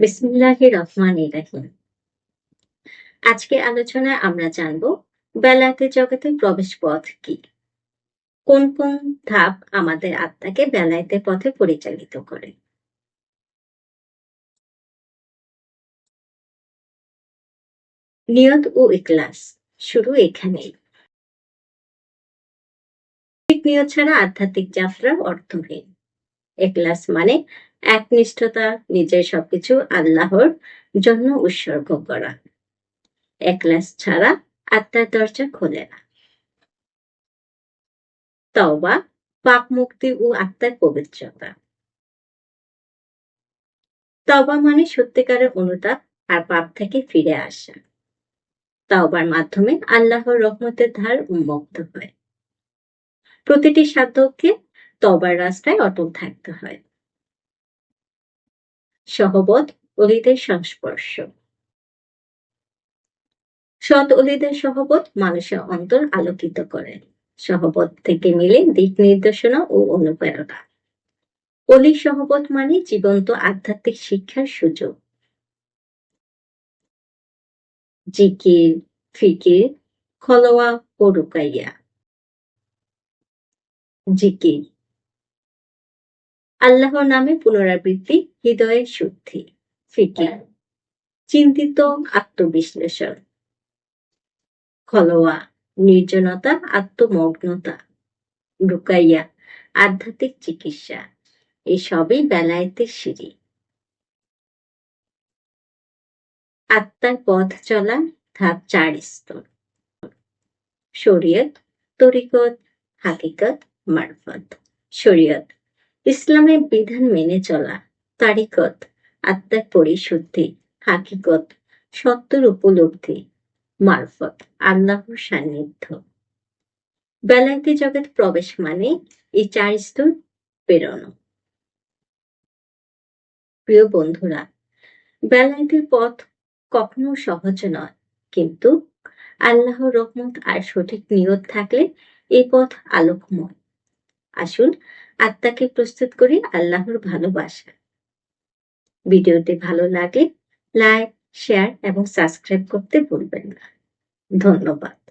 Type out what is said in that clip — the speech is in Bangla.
বিসমিল্লাহির রহমানির রহিম। আজকে আলোচনায় আমরা জানব বেলায়েতের জগতে প্রবেশ পথ কি? কোন কোন ধাপ আমাদের আত্মাকে বেলায়েতের পথে পরিচালিত করে? নিয়ত ও ইখলাস, শুরু এখানেই। নিয়ত ছাড়া আধ্যাত্মিক যাত্রা অর্থহীন এখলাস মানে একনিষ্ঠতা, নিজের সবকিছু আল্লাহর জন্য উৎসর্গ করা। একলাস ছাড়া আত্মার দরজা খোলে না। তওবা পাপ মুক্তি ও আত্মার পবিত্রতা। তওবা মানে সত্যিকারের অনুতাপ আর পাপ থেকে ফিরে আসা। তওবার মাধ্যমে আল্লাহর রহমতের ধার উন্মুক্ত হয়। প্রতিটি সাধককে তবার রাস্তায় অটল থাকতে হয়। সহবত অলিদের সংস্পর্শ। সৎ অলিদের সহবত মানুষের অন্তর আলোকিত করে সহবত থেকে মিলে দিক নির্দেশনা ও অনুপ্রেরণা। অলি সহবত মানে জীবন্ত আধ্যাত্মিক শিক্ষার সুযোগ। জিকির, ফিকির, খলোয়া ও রুকাইয়া। জিকির আল্লাহর নামে পুনরাবৃত্তি হৃদয়ের শুদ্ধি, ফিকির, চিন্তিত আত্মবিশ্লেষণ, খলোয়া, নির্জনতা, আত্মমগ্নতা, রুকাইয়া, আধ্যাত্মিক চিকিৎসা, এসবই বেলায়েতের সিঁড়ি। আত্মার পথ চলা, ধাপ চার স্তর। শরীয়ত, তরিকত, হাকিকত, মারফত। শরীয়ত ইসলামের বিধান মেনে চলা তারিকত আত্মার পরিশুদ্ধি, হাকিকত, সত্যর উপলব্ধি, মারফত, আল্লাহর সান্নিধ্য। বেলায়েতি জগৎ প্রবেশ মানে এই চার স্তর পেরোনো। প্রিয় বন্ধুরা বেলায়েতের পথ কখনো সহজ নয়, কিন্তু আল্লাহ রহমত আর সঠিক নিয়ত থাকলে এই পথ আলোকময়। আসুন আত্মাকে প্রস্তুত করি আল্লাহর ভালোবাসা। ভিডিওটি ভালো লাগে লাইক, শেয়ার এবং সাবস্ক্রাইব করতে ভুলবেন না। ধন্যবাদ।